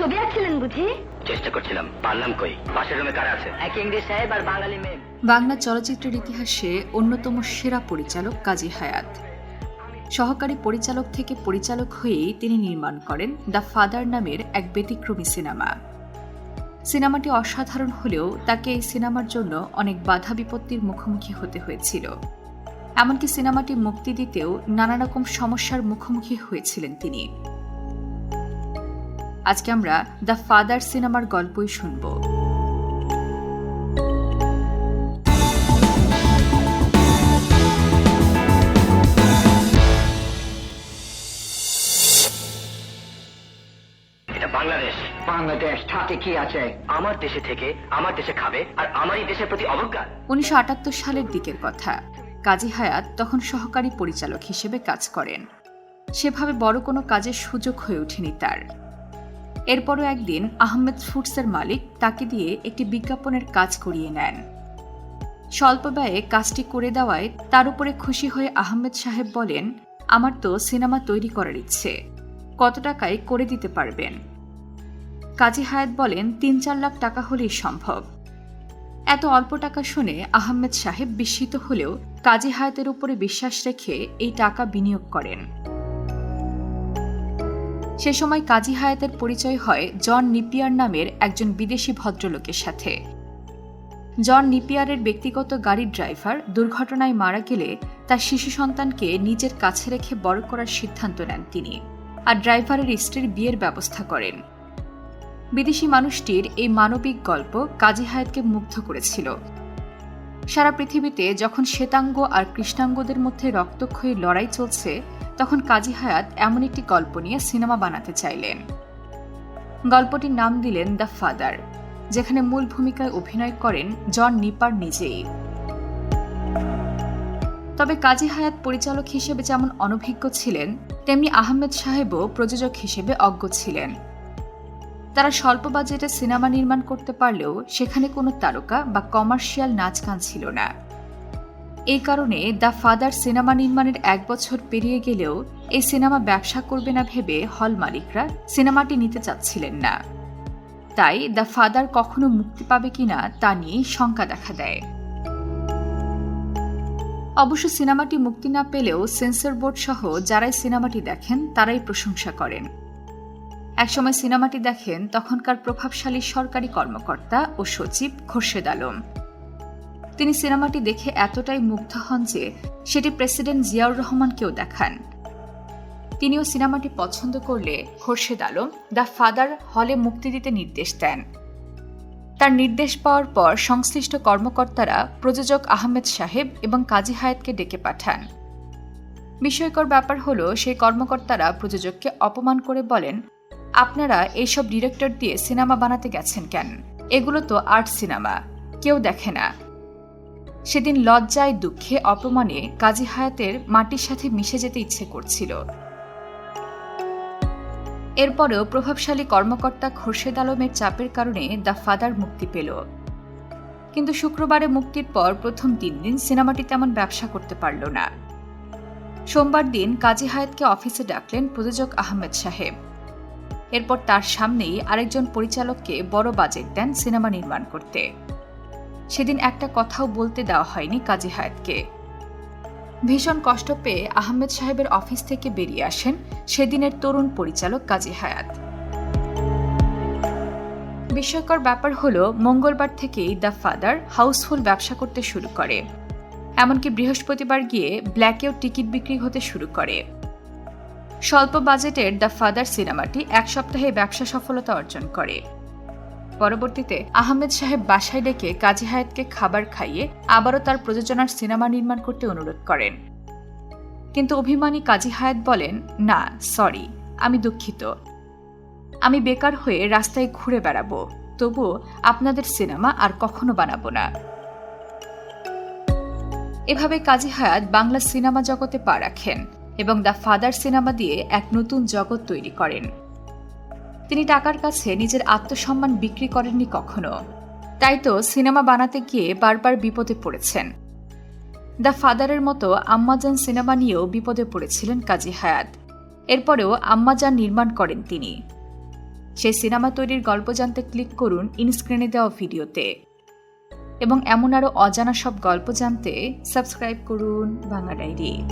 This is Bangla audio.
ছবি আঁকছিলেন বুঝি? চেষ্টা করছিলাম। পারলাম কই? পাশের রুমে কারা আছে? এক ইংরেজ সাহেব আর বাঙালি মেয়ে। বাংলা চলচ্চিত্রের ইতিহাসে অন্যতম সেরা পরিচালক কাজী হায়াত। সহকারী পরিচালক থেকে পরিচালক হয়েই তিনি নির্মাণ করেন দ্য ফাদার নামের এক ব্যতিক্রমী সিনেমা। সিনেমাটি অসাধারণ হলেও তাকে এই সিনেমার জন্য অনেক বাধা বিপত্তির মুখোমুখি হতে হয়েছিল। এমনকি সিনেমাটি মুক্তি দিতেও নানা রকম সমস্যার মুখোমুখি হয়েছিলেন তিনি। আজকে আমরা দ্য ফাদার সিনেমার গল্পই শুনব। এটা বাংলাদেশ। বাংলাদেশ তাতে কি আছে? আমার দেশে থেকে আমার দেশে খাবে আর আমারই দেশের প্রতি অবজ্ঞা। উনিশশো আটাত্তর সালের দিকের কথা। কাজী হায়াত তখন সহকারী পরিচালক হিসেবে কাজ করেন। সেভাবে বড় কোনো কাজের সুযোগ হয়ে ওঠেনি তার। এরপরও একদিন আহমেদ ফুডসের মালিক তাকে দিয়ে একটি বিজ্ঞাপনের কাজ করিয়ে নেন। স্বল্প ব্যয়ে কাজটি করে দেওয়ায় তার উপরে খুশি হয়ে আহমেদ সাহেব বলেন, আমার তো সিনেমা তৈরি করার ইচ্ছে। কত টাকায় করে দিতে পারবেন? কাজী হায়াত বলেন, তিন চার লাখ টাকা হলেই সম্ভব। এত অল্প টাকা শুনে আহমেদ সাহেব বিস্মিত হলেও কাজী হায়াতের উপরে বিশ্বাস রেখে এই টাকা বিনিয়োগ করেন। সে সময় কাজী হায়াতের পরিচয় হয় জন নিপিয়ার নামের একজন বিদেশি ভদ্রলোকের সাথে। জন নিপিয়ারের ব্যক্তিগত গাড়ির ড্রাইভার দুর্ঘটনায় মারা গেলে তার শিশু সন্তানকে নিজের কাছে রেখে বড় করার সিদ্ধান্ত নেন তিনি আর ড্রাইভারের স্ত্রীর বিয়ের ব্যবস্থা করেন। বিদেশি মানুষটির এই মানবিক গল্প কাজী হায়াতকে মুগ্ধ করেছিল। সারা পৃথিবীতে যখন শ্বেতাঙ্গ আর কৃষ্ণাঙ্গদের মধ্যে রক্তক্ষয়ী লড়াই চলছে তখন কাজী হায়াত এমন একটি গল্প নিয়ে সিনেমা বানাতে চাইলেন। গল্পটির নাম দিলেন দ্য ফাদার, যেখানে মূল ভূমিকায় অভিনয় করেন জন নিপার নিজেই। তবে কাজী হায়াত পরিচালক হিসেবে যেমন অনভিজ্ঞ ছিলেন, তেমনি আহমেদ সাহেবও প্রযোজক হিসেবে অজ্ঞ ছিলেন। তারা স্বল্প বাজেটে সিনেমা নির্মাণ করতে পারলেও সেখানে কোনো তারকা বা কমার্শিয়াল নাচ গান ছিল না। এই কারণে দ্য ফাদার সিনেমা নির্মাণের এক বছর পেরিয়ে গেলেও এই সিনেমা ব্যবসা করবে না ভেবে হল মালিকরা সিনেমাটি নিতে চাচ্ছিলেন না। তাই দ্য ফাদার কখনো মুক্তি পাবে কিনা তা নিয়ে শঙ্কা দেখা দেয়। অবশ্য সিনেমাটি মুক্তি না পেলেও সেন্সর বোর্ড সহ যারাই সিনেমাটি দেখেন, তারাই প্রশংসা করেন। একসময় সিনেমাটি দেখেন তখনকার প্রভাবশালী সরকারি কর্মকর্তা ও সচিব খোরশেদ আলম। তিনি সিনেমাটি দেখে এতটাই মুগ্ধ হন যে সেটি প্রেসিডেন্ট জিয়াউর রহমানকেও দেখান। তিনিও সিনেমাটি পছন্দ করলে খোরশেদ আলম, দ্য ফাদার হলে মুক্তি দিতে নির্দেশ দেন। তার নির্দেশ পাওয়ার পর সংশ্লিষ্ট কর্মকর্তারা প্রযোজক আহমেদ সাহেব এবং কাজী হায়াতকে ডেকে পাঠান। বিস্ময়কর ব্যাপার হলো, সেই কর্মকর্তারা প্রযোজককে অপমান করে বলেন, আপনারা এইসব ডিরেক্টর দিয়ে সিনেমা বানাতে গেছেন কেন? এগুলো তো আর্ট সিনেমা, কেউ দেখে না। সেদিন লজ্জায়, দুঃখে, অপমানে কাজী হায়াতের মাটির সাথে মিশে যেতে ইচ্ছে করছিল। এরপরেও প্রভাবশালী কর্মকর্তা খোরশেদ আলমের চাপের কারণে দ্য ফাদার মুক্তি পেল। কিন্তু শুক্রবারে মুক্তির পর প্রথম তিন দিন সিনেমাটি তেমন ব্যবসা করতে পারল না। সোমবার দিন কাজী হায়াতকে অফিসে ডাকলেন প্রযোজক আহমেদ সাহেব। এরপর তার সামনেই আরেকজন পরিচালককে বড় বাজেট দেন সিনেমা নির্মাণ করতে। সেদিন একটা কথাও বলতে দেওয়া হয়নি কাজী হায়াতকে। ভীষণ কষ্ট পেয়ে আহমেদ সাহেবের অফিস থেকে বেরিয়ে আসেন সেদিনের তরুণ পরিচালক কাজী হায়াত। বিস্ময়কর ব্যাপার হলো, মঙ্গলবার থেকেই দ্য ফাদার হাউসফুল ব্যবসা করতে শুরু করে। এমনকি বৃহস্পতিবার গিয়ে ব্ল্যাকেও টিকিট বিক্রি হতে শুরু করে। স্বল্প বাজেটের দ্য ফাদার সিনেমাটি এক সপ্তাহে ব্যবসা সফলতা অর্জন করে। পরবর্তীতে আহমেদ সাহেব বাসায় ডেকে কাজী হায়াতকে খাবার খাইয়ে আবারও তার প্রযোজনার সিনেমা নির্মাণ করতে অনুরোধ করেন। কিন্তু অভিমানী কাজী হায়াত বলেন, না সরি আমি দুঃখিত। আমি বেকার হয়ে রাস্তায় ঘুরে বেড়াবো। তবুও আপনাদের সিনেমা আর কখনো বানাবো না। এভাবে কাজী হায়াত বাংলা সিনেমা জগতে পা রাখেন এবং দ্য ফাদার সিনেমা দিয়ে এক নতুন জগৎ তৈরি করেন। তিনি টাকার কাছে নিজের আত্মসম্মান বিক্রি করেননি কখনো। তাই তো সিনেমা বানাতে গিয়ে বারবার বিপদে পড়েছেন। দ্য ফাদারের মতো আম্মাজান সিনেমা নিয়েও বিপদে পড়েছিলেন কাজী হায়াত। এরপরেও আম্মাজান নির্মাণ করেন তিনি। সেই সিনেমা তৈরির গল্প জানতে ক্লিক করুন ইনস্ক্রিনে দেওয়া ভিডিওতে। এবং এমন আরও অজানা সব গল্প জানতে সাবস্ক্রাইব করুন বাংলা ডায়েরি।